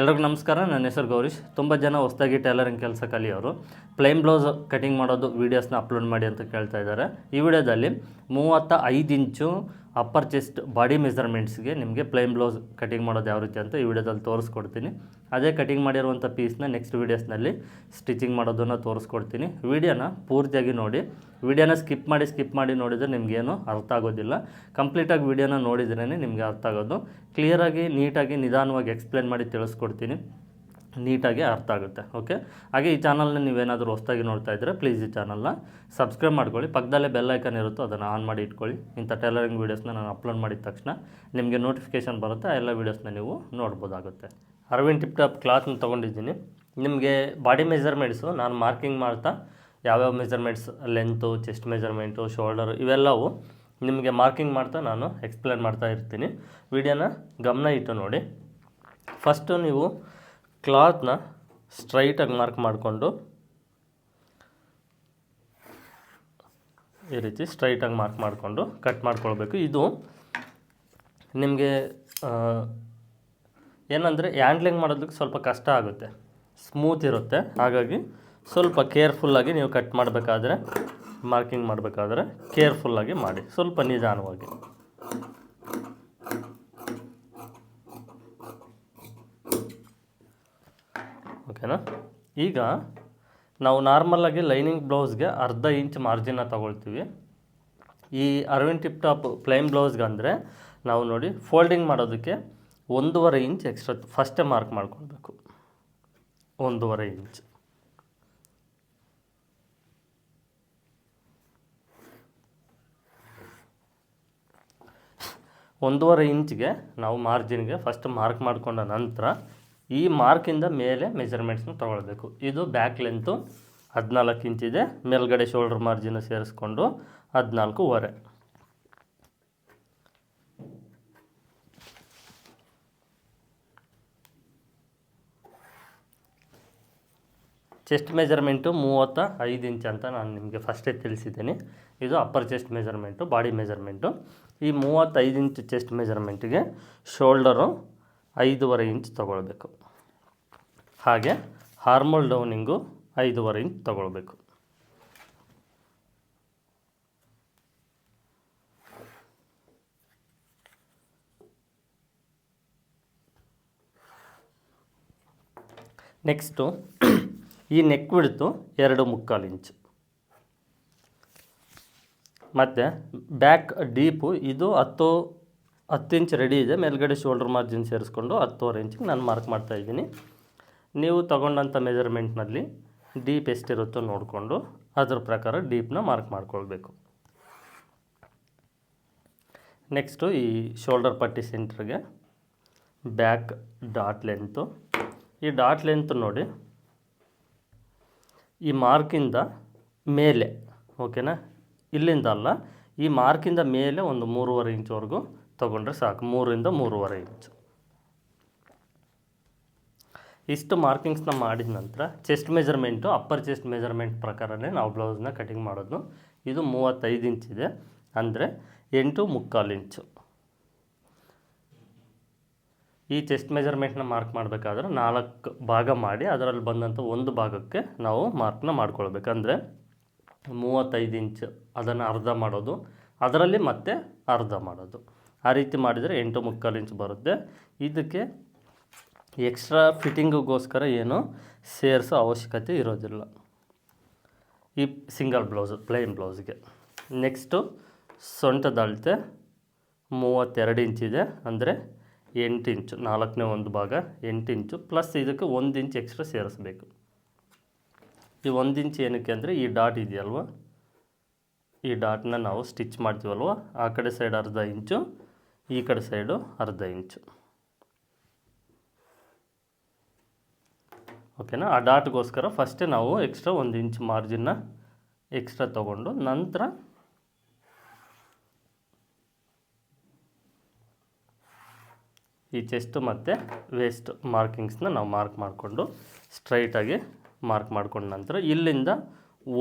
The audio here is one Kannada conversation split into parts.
ಎಲ್ರಿಗೂ ನಮಸ್ಕಾರ, ನನ್ನ ಹೆಸರು ಗೌರೀಶ್. ತುಂಬ ಜನ ಹೊಸದಾಗಿ ಟೈಲರಿಂಗ್ ಕೆಲಸ ಕಲಿಯೋರು. ಪ್ಲೇನ್ ಬ್ಲೌಸ್ ಕಟಿಂಗ್ ಮಾಡೋದು ವೀಡಿಯೋಸ್ನ ಅಪ್ಲೋಡ್ ಮಾಡಿ ಅಂತ ಕೇಳ್ತಾ ಇದ್ದಾರೆ. ಈ ವಿಡಿಯೋದಲ್ಲಿ ಮೂವತ್ತ ಐದು ಇಂಚು ಅಪ್ಪರ್ ಚೆಸ್ಟ್ ಬಾಡಿ ಮೆಜರ್ಮೆಂಟ್ಸ್ಗೆ ನಿಮಗೆ ಪ್ಲೇನ್ ಬ್ಲೌಸ್ ಕಟಿಂಗ್ ಮಾಡೋದು ಯಾವ ರೀತಿ ಅಂತ ಈ ವಿಡಿಯೋದಲ್ಲಿ ತೋರಿಸ್ಕೊಡ್ತೀನಿ. ಅದೇ ಕಟಿಂಗ್ ಮಾಡಿರುವಂಥ ಪೀಸ್ನ ನೆಕ್ಸ್ಟ್ ವೀಡಿಯೋಸ್ನಲ್ಲಿ ಸ್ಟಿಚಿಂಗ್ ಮಾಡೋದನ್ನು ತೋರಿಸ್ಕೊಡ್ತೀನಿ. ವಿಡಿಯೋನ ಪೂರ್ತಿಯಾಗಿ ನೋಡಿ. ವಿಡಿಯೋನ ಸ್ಕಿಪ್ ಮಾಡಿ ಸ್ಕಿಪ್ ಮಾಡಿ ನೋಡಿದರೆ ನಿಮಗೇನು ಅರ್ಥ ಆಗೋದಿಲ್ಲ. ಕಂಪ್ಲೀಟಾಗಿ ವಿಡಿಯೋನ ನೋಡಿದ್ರೇ ನಿಮಗೆ ಅರ್ಥ ಆಗೋದು. ಕ್ಲಿಯರಾಗಿ, ನೀಟಾಗಿ, ನಿಧಾನವಾಗಿ ಎಕ್ಸ್ಪ್ಲೇನ್ ಮಾಡಿ ತಿಳಿಸ್ಕೊಡ್ತೀನಿ. ನೀಟಾಗಿ ಅರ್ಥ ಆಗುತ್ತೆ, ಓಕೆ? ಹಾಗೆ ಈ ಚಾನಲ್ನ ನೀವೇನಾದರೂ ಹೊಸದಾಗಿ ನೋಡ್ತಾ ಇದ್ದರೆ ಪ್ಲೀಸ್ ಈ ಚಾನಲ್ನ ಸಬ್ಸ್ಕ್ರೈಬ್ ಮಾಡ್ಕೊಳ್ಳಿ. ಪಕ್ಕದಲ್ಲೇ ಬೆಲ್ ಐಕನ್ ಇರುತ್ತೋ ಅದನ್ನು ಆನ್ ಮಾಡಿ ಇಟ್ಕೊಳ್ಳಿ. ಇಂಥ ಟೈಲರಿಂಗ್ ವೀಡಿಯೋಸ್ನ ನಾನು ಅಪ್ಲೋಡ್ ಮಾಡಿದ ತಕ್ಷಣ ನಿಮಗೆ ನೋಟಿಫಿಕೇಷನ್ ಬರುತ್ತೆ ಎಲ್ಲ ವೀಡಿಯೋಸ್ನ ನೀವು ನೋಡ್ಬೋದಾಗುತ್ತೆ. ಅರವಿಂದ್ ಟಿಪ್ ಟಾಪ್ ಕ್ಲಾತ್ನ ತೊಗೊಂಡಿದ್ದೀನಿ. ನಿಮಗೆ ಬಾಡಿ ಮೆಜರ್ಮೆಂಟ್ಸು ನಾನು ಮಾರ್ಕಿಂಗ್ ಮಾಡ್ತಾ ಯಾವ್ಯಾವ measurements length chest measurement shoulder ಇವೆಲ್ಲವೂ ನಿಮಗೆ ಮಾರ್ಕಿಂಗ್ ಮಾಡ್ತಾ ನಾನು ಎಕ್ಸ್ಪ್ಲೇನ್ ಮಾಡ್ತಾ ಇರ್ತೀನಿ. ವಿಡಿಯೋನ ಗಮನ ಇಟ್ಟು ನೋಡಿ. ಫಸ್ಟು ನೀವು ಕ್ಲಾತ್ನ ಸ್ಟ್ರೈಟಾಗಿ ಮಾರ್ಕ್ ಮಾಡಿಕೊಂಡು ಈ ರೀತಿ ಸ್ಟ್ರೈಟಾಗಿ ಮಾರ್ಕ್ ಮಾಡಿಕೊಂಡು ಕಟ್ ಮಾಡ್ಕೊಳ್ಬೇಕು. ಇದು ನಿಮಗೆ ಏನಂದರೆ ಹ್ಯಾಂಡ್ಲಿಂಗ್ ಮಾಡೋದಕ್ಕೆ ಸ್ವಲ್ಪ ಕಷ್ಟ ಆಗುತ್ತೆ. ಸ್ಮೂತ್ ಇರುತ್ತೆ. ಹಾಗಾಗಿ ಸ್ವಲ್ಪ ಕೇರ್ಫುಲ್ಲಾಗಿ ನೀವು ಕಟ್ ಮಾಡಬೇಕಾದ್ರೆ, ಮಾರ್ಕಿಂಗ್ ಮಾಡಬೇಕಾದ್ರೆ ಕೇರ್ಫುಲ್ಲಾಗಿ ಮಾಡಿ. ಸ್ವಲ್ಪ ನಿಧಾನವಾಗಿ. ಓಕೆನಾ? ಈಗ ನಾವು ನಾರ್ಮಲಾಗಿ ಲೈನಿಂಗ್ ಬ್ಲೌಸ್ಗೆ ಅರ್ಧ ಇಂಚ್ ಮಾರ್ಜಿನ ತೊಗೊಳ್ತೀವಿ. ಈ ಅರವಿಂದ್ ಟಿಪ್ ಟಾಪ್ ಪ್ಲೈನ್ ಬ್ಲೌಸ್ಗೆ ಅಂದರೆ ನಾವು ನೋಡಿ ಫೋಲ್ಡಿಂಗ್ ಮಾಡೋದಕ್ಕೆ ಒಂದೂವರೆ ಇಂಚ್ ಎಕ್ಸ್ಟ್ರಾ ಫಸ್ಟೇ ಮಾರ್ಕ್ ಮಾಡ್ಕೊಳ್ಬೇಕು. ಒಂದೂವರೆ ಇಂಚ್ ಒಂದೂವರೆ ಇಂಚ್ಗೆ ನಾವು ಮಾರ್ಜಿನ್ಗೆ ಫಸ್ಟ್ ಮಾರ್ಕ್ ಮಾಡಿಕೊಂಡ ನಂತರ ಈ ಮಾರ್ಕಿಂದ ಮೇಲೆ ಮೆಜರ್ಮೆಂಟ್ಸ್ನ ತೊಗೊಳ್ಬೇಕು. ಇದು ಬ್ಯಾಕ್ ಲೆಂತು ಹದಿನಾಲ್ಕು ಇಂಚಿದೆ ಮೇಲ್ಗಡೆ ಶೋಲ್ಡರ್ ಮಾರ್ಜಿನ ಸೇರಿಸ್ಕೊಂಡು ಹದಿನಾಲ್ಕೂವರೆ ಚೆಸ್ಟ್ ಮೆಜರ್ಮೆಂಟು ಮೂವತ್ತ ಐದು ಇಂಚ್ ಅಂತ ನಾನು ನಿಮಗೆ ಫಸ್ಟೇ ತಿಳಿಸಿದ್ದೀನಿ. ಇದು upper chest measurement body measurement ಈ ಮೂವತ್ತೈದು ಇಂಚ್ ಚೆಸ್ಟ್ ಮೆಜರ್ಮೆಂಟಿಗೆ ಶೋಲ್ಡರು ಐದೂವರೆ ಇಂಚ್ ತಗೊಳ್ಬೇಕು. ಹಾಗೆ ಹಾರ್ಮಲ್ ಡೌನಿಂಗು ಐದೂವರೆ ಇಂಚ್ ತಗೊಳ್ಬೇಕು. ನೆಕ್ಸ್ಟು ಈ ನೆಕ್ ಬಿಡ್ತು ಎರಡು ಮುಕ್ಕಾಲು ಇಂಚು. ಮತ್ತು ಬ್ಯಾಕ್ ಡೀಪು ಇದು ಹತ್ತು ಹತ್ತು ಇಂಚ್ ರೆಡಿ ಇದೆ. ಮೇಲ್ಗಡೆ ಶೋಲ್ಡರ್ ಮಾರ್ಜಿನ್ ಸೇರಿಸ್ಕೊಂಡು ಹತ್ತುವರೆ ಇಂಚಿಗೆ ನಾನು ಮಾರ್ಕ್ ಮಾಡ್ತಾ ಇದ್ದೀನಿ. ನೀವು ತಗೊಂಡಂಥ ಮೆಜರ್ಮೆಂಟ್ನಲ್ಲಿ ಡೀಪ್ ಎಷ್ಟಿರುತ್ತೋ ನೋಡಿಕೊಂಡು ಅದರ ಪ್ರಕಾರ ಡೀಪ್ನ ಮಾರ್ಕ್ ಮಾಡ್ಕೊಳ್ಬೇಕು. ನೆಕ್ಸ್ಟು ಈ ಶೋಲ್ಡರ್ ಪಟ್ಟಿ ಸೆಂಟ್ರಿಗೆ ಬ್ಯಾಕ್ ಡಾಟ್ ಲೆಂತು ಈ ಡಾಟ್ ಲೆಂತ್ ನೋಡಿ, ಈ ಮಾರ್ಕಿಂದ ಮೇಲೆ ಓಕೆನಾ ಇಲ್ಲಿಂದ ಅಲ್ಲ, ಈ ಮಾರ್ಕಿಂದ ಮೇಲೆ ಒಂದು ಮೂರುವರೆ ಇಂಚ್ವರೆಗೂ ತೊಗೊಂಡ್ರೆ ಸಾಕು. ಮೂರಿಂದ ಮೂರುವರೆ ಇಂಚು. ಇಷ್ಟು ಮಾರ್ಕಿಂಗ್ಸ್ನ ಮಾಡಿದ ನಂತರ chest measurement, upper chest measurement ಪ್ರಕಾರನೇ ನಾವು ಬ್ಲೌಸ್ನ ಕಟಿಂಗ್ ಮಾಡೋದು. ಇದು ಮೂವತ್ತೈದು ಇಂಚಿದೆ ಅಂದರೆ ಎಂಟು ಮುಕ್ಕಾಲು ಇಂಚು. ಈ ಚೆಸ್ಟ್ ಮೆಜರ್ಮೆಂಟ್ನ ಮಾರ್ಕ್ ಮಾಡಬೇಕಾದ್ರೆ ನಾಲ್ಕು ಭಾಗ ಮಾಡಿ ಅದರಲ್ಲಿ ಬಂದಂಥ ಒಂದು ಭಾಗಕ್ಕೆ ನಾವು ಮಾರ್ಕ್ನ ಮಾಡ್ಕೊಳ್ಬೇಕು. ಅಂದರೆ ಮೂವತ್ತೈದು ಇಂಚ್ ಅದನ್ನು ಅರ್ಧ ಮಾಡೋದು. ಅದರಲ್ಲಿ ಮತ್ತೆ ಅರ್ಧ ಮಾಡೋದು. ಆ ರೀತಿ ಮಾಡಿದರೆ ಎಂಟು ಮುಕ್ಕಾಲು ಇಂಚ್ ಬರುತ್ತೆ. ಇದಕ್ಕೆ ಎಕ್ಸ್ಟ್ರಾ ಫಿಟ್ಟಿಂಗಿಗೋಸ್ಕರ ಏನು ಸೇರಿಸೋ ಅವಶ್ಯಕತೆ ಇರೋದಿಲ್ಲ. ಈ ಸಿಂಗಲ್ ಬ್ಲೌಸ್, ಪ್ಲೈನ್ ಬ್ಲೌಸ್ಗೆ. ನೆಕ್ಸ್ಟು ಸೊಂಟದ ಅಳತೆ ಮೂವತ್ತೆರಡು ಇಂಚಿದೆ ಅಂದರೆ ಎಂಟು ಇಂಚು, ನಾಲ್ಕನೇ ಒಂದು ಭಾಗ ಎಂಟು ಇಂಚು. ಪ್ಲಸ್ ಇದಕ್ಕೆ ಒಂದು ಇಂಚ್ ಎಕ್ಸ್ಟ್ರಾ ಸೇರಿಸ್ಬೇಕು. ಈ ಒಂದು ಇಂಚ್ ಏನಕ್ಕೆ ಅಂದರೆ ಈ ಡಾಟ್ ಇದೆಯಲ್ವ? ಈ ಡಾಟ್ನ ನಾವು ಸ್ಟಿಚ್ ಮಾಡ್ತೀವಲ್ವ? ಆ ಕಡೆ ಸೈಡ್ ಅರ್ಧ ಇಂಚು ಈ ಕಡೆ ಸೈಡು ಅರ್ಧ ಇಂಚು. ಓಕೆನಾ ಆ ಡಾಟ್ಗೋಸ್ಕರ ಫಸ್ಟೇ ನಾವು ಎಕ್ಸ್ಟ್ರಾ ಒಂದು ಇಂಚ್ ಮಾರ್ಜಿನ್ನ ಎಕ್ಸ್ಟ್ರಾ ತೊಗೊಂಡು ನಂತರ ಈ ಚೆಸ್ಟ್ ಮತ್ತು ವೇಸ್ಟ್ ಮಾರ್ಕಿಂಗ್ಸ್ನ ನಾವು ಮಾರ್ಕ್ ಮಾಡಿಕೊಂಡು ಸ್ಟ್ರೈಟಾಗಿ ಮಾರ್ಕ್ ಮಾಡ್ಕೊಂಡ ನಂತರ ಇಲ್ಲಿಂದ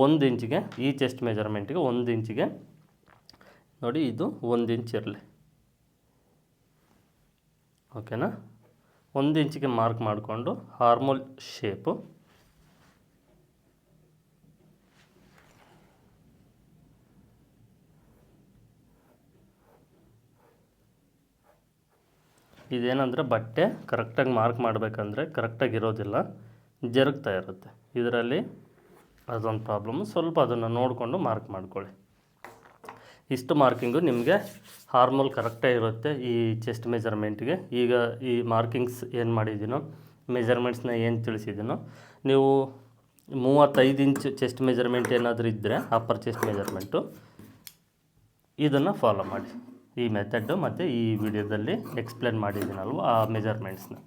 ಒಂದು ಇಂಚಿಗೆ ಈ ಚೆಸ್ಟ್ ಮೆಜರ್ಮೆಂಟಿಗೆ ಒಂದು ಇಂಚಿಗೆ ನೋಡಿ ಇದು ಒಂದು ಇಂಚ್ ಇರಲಿ. ಓಕೆನಾ? ಒಂದು ಇಂಚಿಗೆ ಮಾರ್ಕ್ ಮಾಡಿಕೊಂಡು ಹಾರ್ಮೋಲ್ ಶೇಪು. ಇದೇನಂದರೆ ಬಟ್ಟೆ ಕರೆಕ್ಟಾಗಿ ಮಾರ್ಕ್ ಮಾಡಬೇಕಂದ್ರೆ ಕರೆಕ್ಟಾಗಿ ಇರೋದಿಲ್ಲ, ಜರುಗ್ತಾ ಇರುತ್ತೆ. ಇದರಲ್ಲಿ ಅದೊಂದು ಪ್ರಾಬ್ಲಮ್ಮು ಸ್ವಲ್ಪ ಅದನ್ನು ನೋಡಿಕೊಂಡು ಮಾರ್ಕ್ ಮಾಡ್ಕೊಳ್ಳಿ. ಇಷ್ಟು ಮಾರ್ಕಿಂಗು ನಿಮಗೆ ಹಾರ್ಮೋಲ್ ಕರೆಕ್ಟಾಗಿ ಇರುತ್ತೆ ಈ ಚೆಸ್ಟ್ ಮೆಜರ್ಮೆಂಟ್ಗೆ. ಈಗ ಈ ಮಾರ್ಕಿಂಗ್ಸ್ ಏನು ಮಾಡಿದ್ದೀನೋ, ಮೆಜರ್ಮೆಂಟ್ಸ್ನ ಏನು ತಿಳಿಸಿದ್ದೀನೋ, ನೀವು ಮೂವತ್ತೈದು ಇಂಚ್ ಚೆಸ್ಟ್ ಮೆಜರ್ಮೆಂಟ್ ಏನಾದರೂ ಇದ್ದರೆ ಅಪ್ಪರ್ ಚೆಸ್ಟ್ ಮೆಜರ್ಮೆಂಟು, ಇದನ್ನು ಫಾಲೋ ಮಾಡಿ. ಈ ಮೆಥಡ್ಡು ಮತ್ತು ಈ ವಿಡಿಯೋದಲ್ಲಿ ಎಕ್ಸ್ಪ್ಲೇನ್ ಮಾಡಿದ್ದೀನಲ್ವ ಆ ಮೆಜರ್ಮೆಂಟ್ಸ್ನ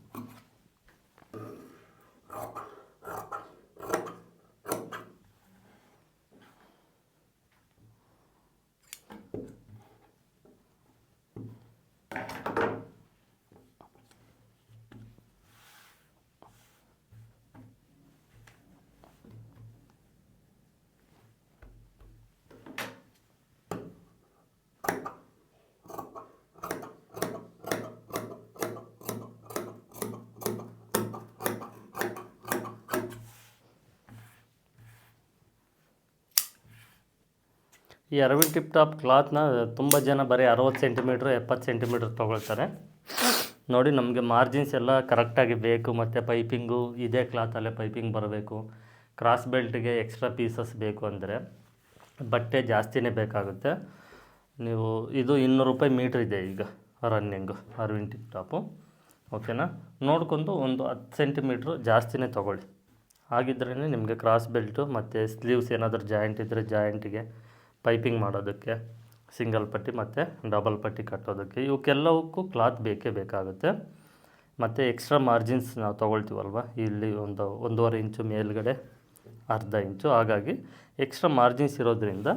ಈ ಅರವಿಂದ್ ಟಿಪ್ ಟಾಪ್ ಕ್ಲಾತ್ನ ತುಂಬ ಜನ ಬರೀ ಅರವತ್ತು ಸೆಂಟಿಮೀಟ್ರ್, ಎಪ್ಪತ್ತು ಸೆಂಟಿಮೀಟ್ರ್ ತೊಗೊಳ್ತಾರೆ. ನೋಡಿ, ನಮಗೆ ಮಾರ್ಜಿನ್ಸ್ ಎಲ್ಲ ಕರೆಕ್ಟಾಗಿ ಬೇಕು, ಮತ್ತು ಪೈಪಿಂಗು, ಇದೇ ಕ್ಲಾತಲ್ಲೇ ಪೈಪಿಂಗ್ ಬರಬೇಕು. ಕ್ರಾಸ್ ಬೆಲ್ಟ್ಗೆ ಎಕ್ಸ್ಟ್ರಾ ಪೀಸಸ್ ಬೇಕು ಅಂದರೆ ಬಟ್ಟೆ ಜಾಸ್ತಿನೇ ಬೇಕಾಗುತ್ತೆ. ನೀವು, ಇದು ಇನ್ನೂರು ರೂಪಾಯಿ ಮೀಟ್ರ್ ಇದೆ ಈಗ ರನ್ನಿಂಗು, ಅರವಿಂದ್ ಟಿಪ್ ಟಾಪು. ಓಕೆನಾ? ನೋಡ್ಕೊಂಡು ಒಂದು ಹತ್ತು ಸೆಂಟಿಮೀಟ್ರು ಜಾಸ್ತಿನೇ ತೊಗೊಳ್ಳಿ. ಹಾಗಿದ್ರೇ ನಿಮಗೆ ಕ್ರಾಸ್ ಬೆಲ್ಟು ಮತ್ತು ಸ್ಲೀವ್ಸ್ ಏನಾದರೂ ಜಾಯಿಂಟ್ ಇದ್ದರೆ ಜಾಯಿಂಟಿಗೆ ಪೈಪಿಂಗ್ ಮಾಡೋದಕ್ಕೆ ಸಿಂಗಲ್ ಪಟ್ಟಿ ಮತ್ತು ಡಬಲ್ ಪಟ್ಟಿ ಕಟ್ಟೋದಕ್ಕೆ ಇವಕ್ಕೆಲ್ಲವಕ್ಕೂ ಕ್ಲಾತ್ ಬೇಕೇ ಬೇಕಾಗುತ್ತೆ. ಮತ್ತು ಎಕ್ಸ್ಟ್ರಾ ಮಾರ್ಜಿನ್ಸ್ ನಾವು ತೊಗೊಳ್ತೀವಲ್ವ? ಇಲ್ಲಿ ಒಂದು ಒಂದೂವರೆ ಇಂಚು ಮೇಲ್ಗಡೆ ಅರ್ಧ ಇಂಚು. ಹಾಗಾಗಿ ಎಕ್ಸ್ಟ್ರಾ ಮಾರ್ಜಿನ್ಸ್ ಇರೋದ್ರಿಂದ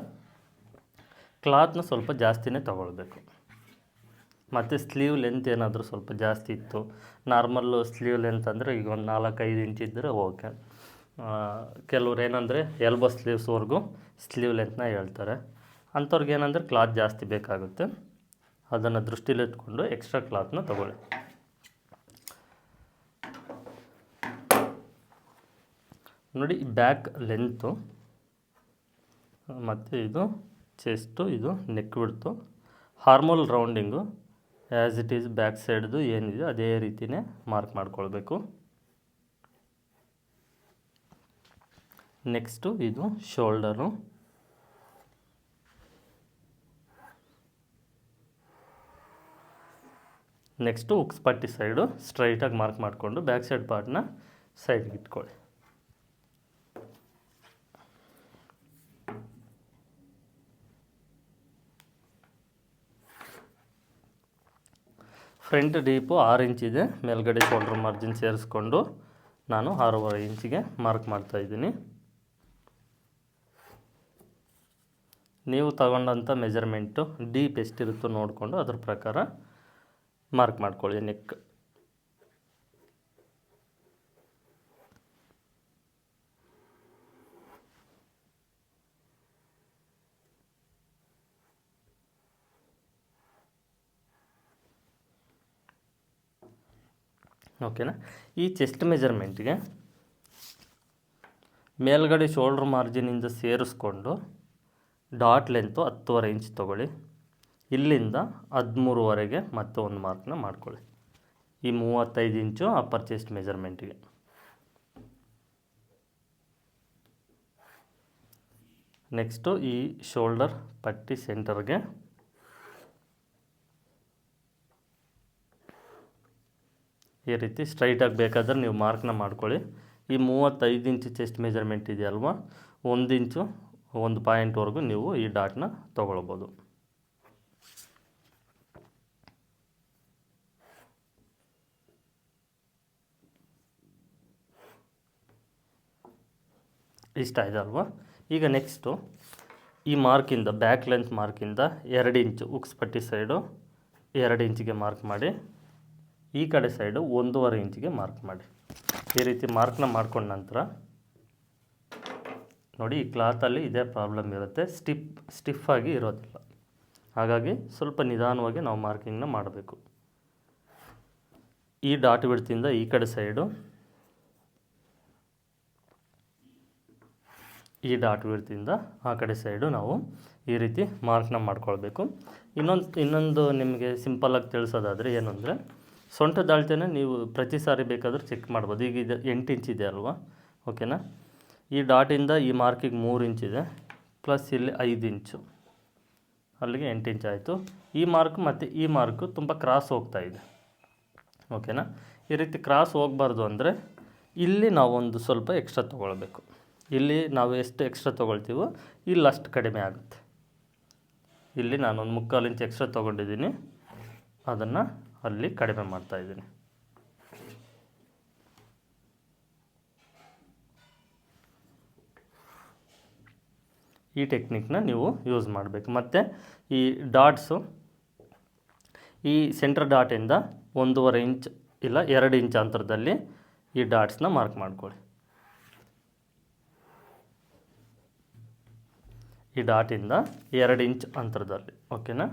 ಕ್ಲಾತ್ನ ಸ್ವಲ್ಪ ಜಾಸ್ತಿನೇ ತೊಗೊಳ್ಬೇಕು. ಮತ್ತು ಸ್ಲೀವ್ ಲೆಂತ್ ಏನಾದರೂ ಸ್ವಲ್ಪ ಜಾಸ್ತಿ ಇತ್ತು. ನಾರ್ಮಲ್ಲು ಸ್ಲೀವ್ ಲೆಂತ್ ಅಂದರೆ ಈಗ ಒಂದು ನಾಲ್ಕೈದು ಇಂಚ್ ಇದ್ದರೆ ಓಕೆ ಕೆಲವ್ರು ಏನಂದರೆ ಎಲ್ಬೋ ಸ್ಲೀವ್ಸ್ವರೆಗೂ ಸ್ಲೀವ್ ಲೆಂತ್ನ ಹೇಳ್ತಾರೆ. ಅಂಥವ್ರಿಗೆ ಏನಂದರೆ ಕ್ಲಾತ್ ಜಾಸ್ತಿ ಬೇಕಾಗುತ್ತೆ. ಅದನ್ನು ದೃಷ್ಟಿಲಿಟ್ಕೊಂಡು ಎಕ್ಸ್ಟ್ರಾ ಕ್ಲಾತ್ನ ತಗೊಳ್ಳಿ. ನೋಡಿ ಬ್ಯಾಕ್ ಲೆಂತು ಮತ್ತು ಇದು ಚೆಸ್ಟು ಇದು ನೆಕ್ ಬಿಡ್ತು armhole rounding as it is back ಸೈಡ್ದು ಏನಿದೆ, ಅದೇ ರೀತಿಯೇ ಮಾರ್ಕ್ ಮಾಡ್ಕೊಳ್ಬೇಕು. ನೆಕ್ಸ್ಟು ಇದು ಶೋಲ್ಡರು. ನೆಕ್ಸ್ಟು ಉಕ್ಸ್ ಪಟ್ಟಿ ಸೈಡು ಸ್ಟ್ರೈಟಾಗಿ ಮಾರ್ಕ್ ಮಾಡಿಕೊಂಡು ಬ್ಯಾಕ್ ಸೈಡ್ ಪಾರ್ಟ್ನ ಸೈಡ್ಗೆ ಇಟ್ಕೊಳ್ಳಿ. ಫ್ರಂಟ್ ಡೀಪು ಆರು ಇದೆ, ಮೇಲ್ಗಡೆ ಶೋಲ್ಡ್ರ್ ಮಾರ್ಜಿನ್ ಸೇರಿಸ್ಕೊಂಡು ನಾನು ಆರೂವರೆ ಇಂಚಿಗೆ ಮಾರ್ಕ್ ಮಾಡ್ತಾಯಿದ್ದೀನಿ ನೀವು ತಗೊಂಡಂಥ ಮೆಜರ್ಮೆಂಟು ಡೀಪ್ ಎಷ್ಟಿರುತ್ತೋ ನೋಡಿಕೊಂಡು ಅದ್ರ ಪ್ರಕಾರ ಮಾರ್ಕ್ ಮಾಡ್ಕೊಳ್ಳಿ ನೆಕ್. ಓಕೆನಾ? ಈ ಚೆಸ್ಟ್ ಮೆಜರ್ಮೆಂಟ್ಗೆ ಮೇಲ್ಗಡೆ ಶೋಲ್ಡ್ರ್ ಮಾರ್ಜಿನಿಂದ ಸೇರಿಸ್ಕೊಂಡು ಡಾಟ್ ಲೆಂತು ಹತ್ತುವರೆ ಇಂಚ್ ತೊಗೊಳ್ಳಿ. ಇಲ್ಲಿಂದ ಹದಿಮೂರುವರೆಗೆ ಮತ್ತೆ ಒಂದು ಮಾರ್ಕ್ನ ಮಾಡ್ಕೊಳ್ಳಿ. ಈ ಮೂವತ್ತೈದು ಇಂಚು ಅಪ್ಪರ್ ಚೆಸ್ಟ್ ಮೆಜರ್ಮೆಂಟಿಗೆ. ನೆಕ್ಸ್ಟು ಈ ಶೋಲ್ಡರ್ ಪಟ್ಟಿ ಸೆಂಟರ್ಗೆ. ಈ ರೀತಿ ಸ್ಟ್ರೈಟಾಗಿ ಬೇಕಾದ್ರೆ ನೀವು ಮಾರ್ಕ್ನ ಮಾಡ್ಕೊಳ್ಳಿ. ಈ ಮೂವತ್ತೈದು ಇಂಚು ಚೆಸ್ಟ್ ಮೆಜರ್ಮೆಂಟ್ ಇದೆಯಲ್ವ? ಒಂದು ಇಂಚು ಒಂದು ಪಾಯಿಂಟ್ವರೆಗೂ ನೀವು ಈ ಡಾಟ್ನ ತೊಗೊಳ್ಬೋದು. ಇಷ್ಟ ಅಲ್ವಾ? ಈಗ ನೆಕ್ಸ್ಟು ಈ ಮಾರ್ಕಿಂದ ಬ್ಯಾಕ್ ಲೆಂತ್ ಮಾರ್ಕಿಂದ ಎರಡು ಇಂಚು ಉಕ್ಸ್ ಪಟ್ಟಿ ಸೈಡು ಎರಡು ಇಂಚಿಗೆ ಮಾರ್ಕ್ ಮಾಡಿ, ಈ ಕಡೆ ಸೈಡು ಒಂದೂವರೆ ಇಂಚಿಗೆ ಮಾರ್ಕ್ ಮಾಡಿ. ಈ ರೀತಿ ಮಾರ್ಕ್ನ ಮಾಡ್ಕೊಂಡ ನಂತರ ನೋಡಿ, ಈ ಕ್ಲಾತಲ್ಲಿ ಇದೇ ಪ್ರಾಬ್ಲಮ್ ಇರುತ್ತೆ. ಸ್ಟಿಪ್ ಸ್ಟಿಫಾಗಿ ಇರೋದಿಲ್ಲ. ಹಾಗಾಗಿ ಸ್ವಲ್ಪ ನಿಧಾನವಾಗಿ ನಾವು ಮಾರ್ಕಿಂಗ್ನ ಮಾಡಬೇಕು. ಈ ಡಾಟ್ ಬಿಡ್ತಿಂದ ಈ ಕಡೆ ಸೈಡು ಈ ಡಾಟ್ ಬಿಡ್ತಿಂದ ಆ ಕಡೆ ಸೈಡು ನಾವು ಈ ರೀತಿ ಮಾರ್ಕ್ನ ಮಾಡ್ಕೊಳ್ಬೇಕು. ಇನ್ನೊಂದು ಇನ್ನೊಂದು ನಿಮಗೆ ಸಿಂಪಲ್ಲಾಗಿ ತಿಳಿಸೋದಾದರೆ ಏನು ಅಂದರೆ ಸೊಂಟದ ಅಳತೆನ ನೀವು ಪ್ರತಿ ಸಾರಿ ಬೇಕಾದರೂ ಚೆಕ್ ಮಾಡ್ಬೋದು. ಈಗ ಇದು ಎಂಟು ಇಂಚ್ ಇದೆ ಅಲ್ವಾ? ಓಕೆನಾ ಈ ಡಾಟಿಂದ ಈ ಮಾರ್ಕಿಗೆ ಮೂರು ಇಂಚಿದೆ ಪ್ಲಸ್ ಇಲ್ಲಿ ಐದು ಇಂಚು ಅಲ್ಲಿಗೆ ಎಂಟು ಇಂಚ್ ಆಯಿತು. ಈ ಮಾರ್ಕ್ ಮತ್ತು ಈ ಮಾರ್ಕು ತುಂಬ ಕ್ರಾಸ್ ಹೋಗ್ತಾ ಇದೆ. ಓಕೆನಾ ಈ ರೀತಿ ಕ್ರಾಸ್ ಹೋಗಬಾರ್ದು ಅಂದರೆ ಇಲ್ಲಿ ನಾವೊಂದು ಸ್ವಲ್ಪ ಎಕ್ಸ್ಟ್ರಾ ತೊಗೊಳ್ಬೇಕು. ಇಲ್ಲಿ ನಾವು ಎಷ್ಟು ಎಕ್ಸ್ಟ್ರಾ ತೊಗೊಳ್ತೀವೋ ಇಲ್ಲಿ ಅಷ್ಟು ಕಡಿಮೆ ಆಗುತ್ತೆ. ಇಲ್ಲಿ ನಾನೊಂದು ಮುಕ್ಕಾಲು ಇಂಚ್ ಎಕ್ಸ್ಟ್ರಾ ತೊಗೊಂಡಿದ್ದೀನಿ. ಅದನ್ನು ಅಲ್ಲಿ ಕಡಿಮೆ ಮಾಡ್ತಾಯಿದ್ದೀನಿ ಈ ಟೆಕ್ನಿಕ್ನ ನೀವು ಯೂಸ್ ಮಾಡಬೇಕು. ಮತ್ತು ಈ ಡಾಟ್ಸು, ಈ ಸೆಂಟ್ರ್ ಡಾಟಿಂದ ಒಂದೂವರೆ ಇಂಚ್ ಇಲ್ಲ ಎರಡು ಇಂಚ್ ಅಂತರದಲ್ಲಿ ಈ ಡಾಟ್ಸ್ನ ಮಾರ್ಕ್ ಮಾಡ್ಕೊಳ್ಳಿ. ಈ ಡಾಟಿಂದ ಎರಡು ಇಂಚ್ ಅಂತರದಲ್ಲಿ, ಓಕೆನಾ?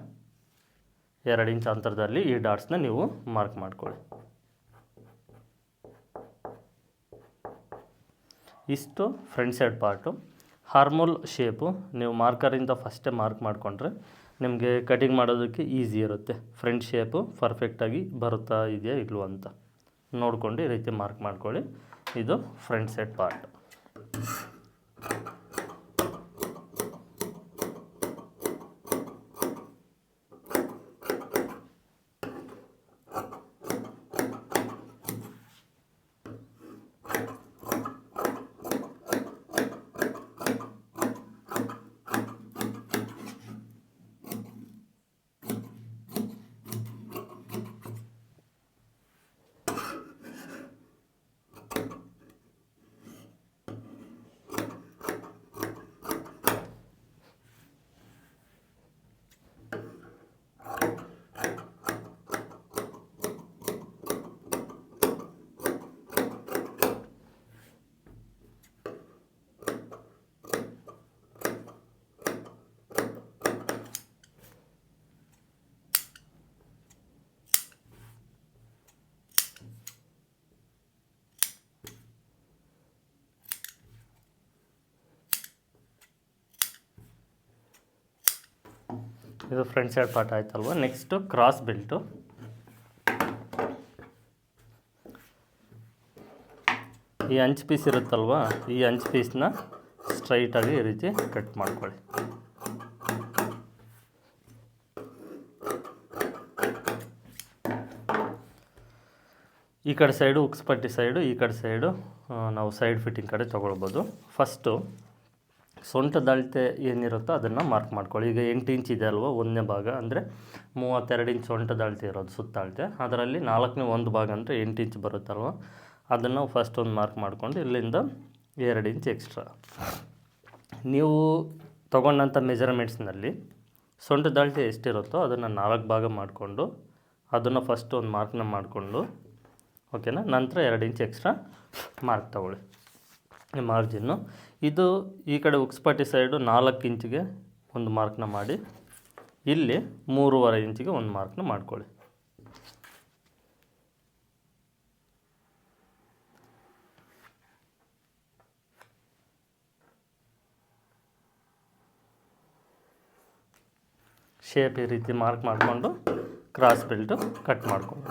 ಎರಡು ಇಂಚ್ ಅಂತರದಲ್ಲಿ ಈ ಡಾಟ್ಸ್ನ ನೀವು ಮಾರ್ಕ್ ಮಾಡ್ಕೊಳ್ಳಿ. ಇಷ್ಟು front side part. Armhole shape, ನೀವು ಮಾರ್ಕರಿಂದ ಫಸ್ಟೇ ಮಾರ್ಕ್ ಮಾಡಿಕೊಂಡ್ರೆ ನಿಮಗೆ ಕಟಿಂಗ್ ಮಾಡೋದಕ್ಕೆ ಈಸಿ ಇರುತ್ತೆ. ಫ್ರಂಟ್ ಶೇಪು ಪರ್ಫೆಕ್ಟಾಗಿ ಬರುತ್ತಾ ಇದೆಯಾ ಇಲ್ವೋ ಅಂತ ನೋಡ್ಕೊಂಡು ಈ ರೀತಿ ಮಾರ್ಕ್ ಮಾಡ್ಕೊಳ್ಳಿ. ಇದು ಫ್ರಂಟ್ ಸೆಟ್ ಪಾರ್ಟ್ ಇದು ಫ್ರಂಟ್ ಸೈಡ್ ಪಾರ್ಟ್ ಆಯ್ತಲ್ವ? ನೆಕ್ಸ್ಟು ಕ್ರಾಸ್ ಬೆಲ್ಟು ಈ ಅಂಚು ಪೀಸ್ ಇರುತ್ತಲ್ವ? ಈ ಅಂಚು ಪೀಸ್ನ ಸ್ಟ್ರೈಟಾಗಿ ಈ ರೀತಿ ಕಟ್ ಮಾಡ್ಕೊಳ್ಳಿ. ಈ ಕಡೆ ಸೈಡು ಉಕ್ಸ್ಪಟ್ಟಿ ಸೈಡು ಈ ಕಡೆ ಸೈಡು ನಾವು ಸೈಡ್ ಫಿಟ್ಟಿಂಗ್ ಕಡೆ ತೊಗೊಳ್ಬೋದು. ಫಸ್ಟು ಸೊಂಟದ ಅಳತೆ ಏನಿರುತ್ತೋ ಅದನ್ನು ಮಾರ್ಕ್ ಮಾಡ್ಕೊಳ್ಳಿ. ಈಗ ಎಂಟು ಇಂಚ್ ಇದೆ ಅಲ್ವ, ಒಂದನೇ ಭಾಗ, ಅಂದರೆ ಮೂವತ್ತೆರಡು ಇಂಚ್ ಸೊಂಟದ ಅಳತೆ ಇರೋದು, ಸುತ್ತ ಅಳತೆ ಅದರಲ್ಲಿ ನಾಲ್ಕನೇ ಒಂದು ಭಾಗ ಅಂದರೆ ಎಂಟು ಇಂಚ್ ಬರುತ್ತಲ್ವ ಅದನ್ನು ಫಸ್ಟ್ ಒಂದು ಮಾರ್ಕ್ ಮಾಡಿಕೊಂಡು ಇಲ್ಲಿಂದ ಎರಡು ಇಂಚ್ ಎಕ್ಸ್ಟ್ರಾ ನೀವು ತೊಗೊಂಡಂಥ ಮೆಜರ್ಮೆಂಟ್ಸ್ನಲ್ಲಿ ಸೊಂಟದ ಅಳತೆ ಎಷ್ಟಿರುತ್ತೋ ಅದನ್ನು ನಾಲ್ಕು ಭಾಗ ಮಾಡಿಕೊಂಡು ಅದನ್ನು ಫಸ್ಟ್ ಒಂದು ಮಾರ್ಕ್ನ ಮಾಡಿಕೊಂಡು ಓಕೆನಾ ನಂತರ ಎರಡು ಇಂಚ್ ಎಕ್ಸ್ಟ್ರಾ ಮಾರ್ಕ್ ತಗೊಳ್ಳಿ. ಮಾರ್ಜಿನ್ನು. ಇದು ಈ ಕಡೆ ಉಕ್ಸ್ಪಟ್ಟಿ ಸೈಡು ನಾಲ್ಕು ಇಂಚಿಗೆ ಒಂದು ಮಾರ್ಕ್ನ ಮಾಡಿ. ಇಲ್ಲಿ ಮೂರುವರೆ ಇಂಚಿಗೆ ಒಂದು ಮಾರ್ಕ್ನ ಮಾಡ್ಕೊಳ್ಳಿ. ಶೇಪ್ ಈ ರೀತಿ ಮಾರ್ಕ್ ಮಾಡಿಕೊಂಡು, ಕ್ರಾಸ್ ಬೆಲ್ಟು ಕಟ್ ಮಾಡ್ಕೊಂಡು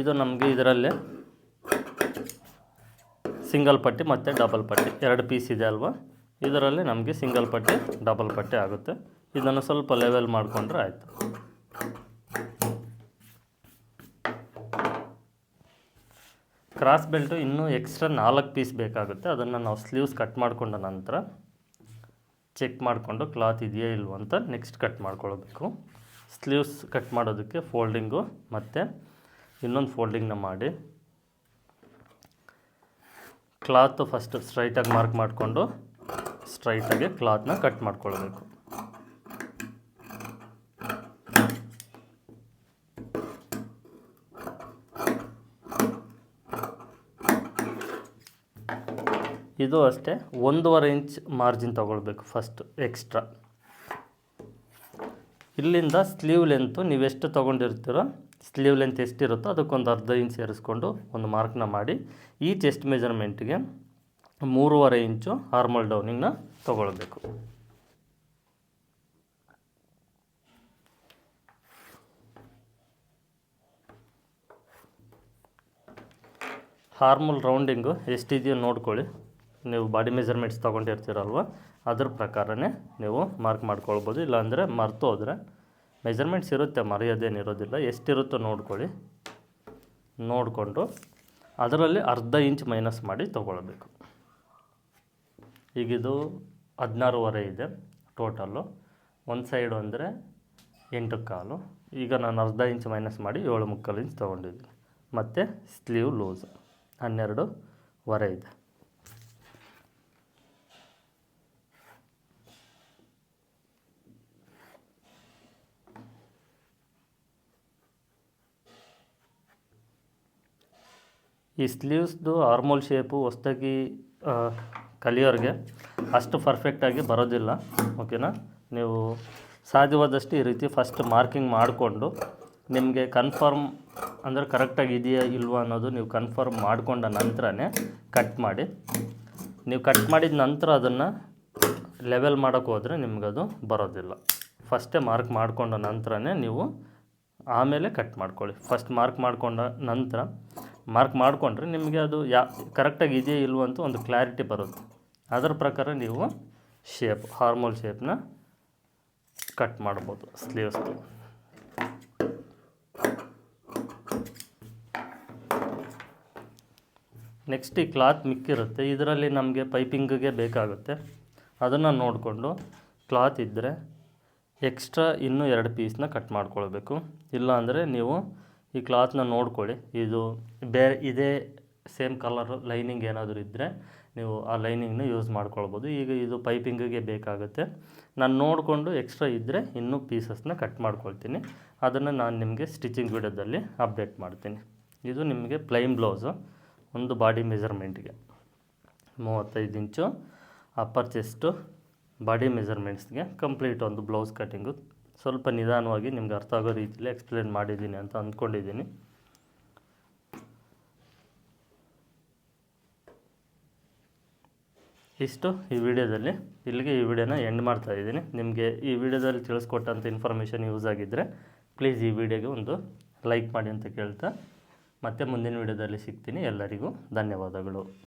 ಇದು ನಮಗೆ ಇದರಲ್ಲಿ ಸಿಂಗಲ್ ಪಟ್ಟಿ ಮತ್ತು ಡಬಲ್ ಪಟ್ಟಿ. ಎರಡು ಪೀಸ್ ಇದೆ ಅಲ್ವಾ? ಇದರಲ್ಲಿ ನಮಗೆ ಸಿಂಗಲ್ ಪಟ್ಟಿ, ಡಬಲ್ ಪಟ್ಟಿ ಆಗುತ್ತೆ. ಇದನ್ನು ಸ್ವಲ್ಪ ಲೆವೆಲ್ ಮಾಡಿಕೊಂಡ್ರೆ ಆಯಿತು. ಕ್ರಾಸ್ ಬೆಲ್ಟು ಇನ್ನೂ ಎಕ್ಸ್ಟ್ರಾ ನಾಲ್ಕು ಪೀಸ್ ಬೇಕಾಗುತ್ತೆ. ಅದನ್ನು ನಾವು ಸ್ಲೀವ್ಸ್ ಕಟ್ ಮಾಡಿಕೊಂಡ ನಂತರ ಚೆಕ್ ಮಾಡಿಕೊಂಡು ಕ್ಲಾತ್ ಇದೆಯಾ ಇಲ್ವೋ ಅಂತ ನೆಕ್ಸ್ಟ್ ಕಟ್ ಮಾಡ್ಕೊಳ್ಬೇಕು. ಸ್ಲೀವ್ಸ್ ಕಟ್ ಮಾಡೋದಕ್ಕೆ ಫೋಲ್ಡಿಂಗು ಮತ್ತು ಇನ್ನೊಂದು ಫೋಲ್ಡಿಂಗ್ನ ಮಾಡಿ. ಕ್ಲಾತ್ ಫಸ್ಟ್ ಸ್ಟ್ರೈಟಾಗಿ ಮಾರ್ಕ್ ಮಾಡಿಕೊಂಡು ಸ್ಟ್ರೈಟಾಗಿ ಕ್ಲಾತ್ನ ಕಟ್ ಮಾಡ್ಕೊಳ್ಬೇಕು. ಇದು ಅಷ್ಟೇ, ಒಂದೂವರೆ ಇಂಚ್ ಮಾರ್ಜಿನ್ ತೊಗೊಳ್ಬೇಕು ಫಸ್ಟ್ ಎಕ್ಸ್ಟ್ರಾ ಇಲ್ಲಿಂದ ಸ್ಲೀವ್ ಲೆಂತು ನೀವೆಷ್ಟು ತೊಗೊಂಡಿರ್ತೀರೋ ಸ್ಲೀವ್ ಲೆಂತ್ ಎಷ್ಟಿರುತ್ತೋ ಅದಕ್ಕೊಂದು ಅರ್ಧ ಇಂಚ್ ಸೇರಿಸ್ಕೊಂಡು ಒಂದು ಮಾರ್ಕ್ನ ಮಾಡಿ ಈ ಚೆಸ್ಟ್ ಮೆಜರ್ಮೆಂಟ್ಗೆ ಮೂರುವರೆ ಇಂಚು ಹಾರ್ಮಲ್ ಡೌನಿಂಗ್ನ ತೊಗೊಳ್ಬೇಕು. ಹಾರ್ಮಲ್ ರೌಂಡಿಂಗು ಎಷ್ಟಿದೆಯೋ ನೋಡ್ಕೊಳ್ಳಿ. ನೀವು ಬಾಡಿ ಮೆಜರ್ಮೆಂಟ್ಸ್ ತೊಗೊಂಡಿರ್ತೀರಲ್ವ? ಅದ್ರ ಪ್ರಕಾರನೇ ನೀವು ಮಾರ್ಕ್ ಮಾಡ್ಕೊಳ್ಬೋದು. ಇಲ್ಲಾಂದರೆ ಮರ್ತೋದ್ರೆ ಮೆಜರ್ಮೆಂಟ್ಸ್ ಇರುತ್ತೆ ಮರೆಯೋದೇನಿರೋದಿಲ್ಲ ಎಷ್ಟಿರುತ್ತೋ ನೋಡ್ಕೊಳ್ಳಿ. ನೋಡಿಕೊಂಡು ಅದರಲ್ಲಿ ಅರ್ಧ ಇಂಚ್ ಮೈನಸ್ ಮಾಡಿ ತೊಗೊಳ್ಬೇಕು. ಈಗಿದು ಹದಿನಾರೂವರೆ ಇದೆ ಟೋಟಲ್ಲು ಒಂದು ಸೈಡು ಅಂದರೆ ಎಂಟು ಕಾಲು. ಈಗ ನಾನು ಅರ್ಧ ಇಂಚ್ ಮೈನಸ್ ಮಾಡಿ ಏಳು ಮುಕ್ಕಾಲು ಇಂಚ್ ತೊಗೊಂಡಿದ್ದೀನಿ. ಮತ್ತು ಸ್ಲೀವ್ ಲೂಸ್ ಹನ್ನೆರಡು ವರೆ ಇದೆ. ಈ ಸ್ಲೀವ್ಸ್ದು ಆರ್ಮೋಲ್ ಶೇಪು ಹೊಸ್ದಾಗಿ ಕಲಿಯೋರಿಗೆ ಅಷ್ಟು ಪರ್ಫೆಕ್ಟಾಗಿ ಬರೋದಿಲ್ಲ ಓಕೆನಾ ನೀವು ಸಾಧ್ಯವಾದಷ್ಟು ಈ ರೀತಿ ಫಸ್ಟ್ ಮಾರ್ಕಿಂಗ್ ಮಾಡಿಕೊಂಡು, ನಿಮಗೆ ಕನ್ಫರ್ಮ್ ಅಂದರೆ ಕರೆಕ್ಟಾಗಿ ಇದೆಯಾ ಇಲ್ವ ಅನ್ನೋದು ನೀವು ಕನ್ಫರ್ಮ್ ಮಾಡಿಕೊಂಡ ನಂತರನೇ ಕಟ್ ಮಾಡಿ. ನೀವು ಕಟ್ ಮಾಡಿದ ನಂತರ ಅದನ್ನು ಲೆವೆಲ್ ಮಾಡೋಕ್ಕೆ ಹೋದರೆ ನಿಮಗದು ಬರೋದಿಲ್ಲ. ಫಸ್ಟೇ ಮಾರ್ಕ್ ಮಾಡಿಕೊಂಡ ನಂತರನೇ ನೀವು ಆಮೇಲೆ ಕಟ್ ಮಾಡ್ಕೊಳ್ಳಿ. ಫಸ್ಟ್ ಮಾರ್ಕ್ ಮಾಡಿಕೊಂಡ ನಂತರ ಮಾರ್ಕ್ ಮಾಡಿಕೊಂಡ್ರೆ ನಿಮಗೆ ಅದು ಯಾ ಕರೆಕ್ಟಾಗಿ ಇದೆಯೇ ಇಲ್ವೋ ಅಂತ ಒಂದು ಕ್ಲಾರಿಟಿ ಬರುತ್ತೆ. ಅದರ ಪ್ರಕಾರ ನೀವು ಶೇಪ್ ಹಾರ್ಮೋಲ್ ಶೇಪ್ನ ಕಟ್ ಮಾಡ್ಬೋದು ಸ್ಲೀವ್ಸ್ದು ನೆಕ್ಸ್ಟ್ ಈ ಕ್ಲಾತ್ ಮಿಕ್ಕಿರುತ್ತೆ. ಇದರಲ್ಲಿ ನಮಗೆ ಪೈಪಿಂಗಿಗೆ ಬೇಕಾಗುತ್ತೆ. ಅದನ್ನು ನೋಡಿಕೊಂಡು ಕ್ಲಾತ್ ಇದ್ದರೆ ಎಕ್ಸ್ಟ್ರಾ ಇನ್ನೂ ಎರಡು ಪೀಸ್ನ ಕಟ್ ಮಾಡ್ಕೊಳ್ಬೇಕು. ಇಲ್ಲಾಂದರೆ ನೀವು ಈ ಕ್ಲಾತ್ನ ನೋಡ್ಕೊಳ್ಳಿ. ಇದು ಬೇರೆ, ಇದೇ ಸೇಮ್ ಕಲರ್ ಲೈನಿಂಗ್ ಏನಾದರೂ ಇದ್ದರೆ ನೀವು ಆ ಲೈನಿಂಗ್ನ ಯೂಸ್ ಮಾಡ್ಕೊಳ್ಬೋದು. ಈಗ ಇದು ಪೈಪಿಂಗಿಗೆ ಬೇಕಾಗುತ್ತೆ. ನಾನು ನೋಡಿಕೊಂಡು ಎಕ್ಸ್ಟ್ರಾ ಇದ್ದರೆ ಇನ್ನೂ ಪೀಸಸ್ನ ಕಟ್ ಮಾಡ್ಕೊಳ್ತೀನಿ. ಅದನ್ನು ನಾನು ನಿಮಗೆ ಸ್ಟಿಚಿಂಗ್ ವಿಡಿಯೋದಲ್ಲಿ ಅಪ್ಡೇಟ್ ಮಾಡ್ತೀನಿ. ಇದು ನಿಮಗೆ ಪ್ಲೈನ್ ಬ್ಲೌಸು ಒಂದು ಬಾಡಿ ಮೆಜರ್ಮೆಂಟ್ಗೆ ಮೂವತ್ತೈದು ಇಂಚು ಅಪ್ಪರ್ ಚೆಸ್ಟು ಬಾಡಿ ಮೆಜರ್ಮೆಂಟ್ಸ್ಗೆ ಕಂಪ್ಲೀಟ್ ಒಂದು ಬ್ಲೌಸ್ ಕಟ್ಟಿಂಗು ಸ್ವಲ್ಪ ನಿಧಾನವಾಗಿ ನಿಮ್ಗೆ ಅರ್ಥ ಆಗೋ ರೀತಿಯಲ್ಲಿ ಎಕ್ಸ್ಪ್ಲೇನ್ ಮಾಡಿದ್ದೀನಿ ಅಂತ ಅಂದ್ಕೊಂಡಿದ್ದೀನಿ. ಇಷ್ಟು ಈ ವಿಡಿಯೋದಲ್ಲಿ. ಇಲ್ಲಿಗೆ ಈ ವಿಡಿಯೋನ ಎಂಡ್ ಮಾಡ್ತಾ ಇದ್ದೀನಿ. ನಿಮಗೆ ಈ ವಿಡಿಯೋದಲ್ಲಿ ತಿಳಿಸ್ಕೊಟ್ಟಂಥ ಇನ್ಫಾರ್ಮೇಷನ್ ಯೂಸ್ ಆಗಿದ್ದರೆ ಪ್ಲೀಸ್ ಈ ವಿಡಿಯೋಗೆ ಒಂದು ಲೈಕ್ ಮಾಡಿ ಅಂತ ಕೇಳ್ತಾ. ಮತ್ತೆ ಮುಂದಿನ ವಿಡಿಯೋದಲ್ಲಿ ಸಿಗ್ತೀನಿ. ಎಲ್ಲರಿಗೂ ಧನ್ಯವಾದಗಳು.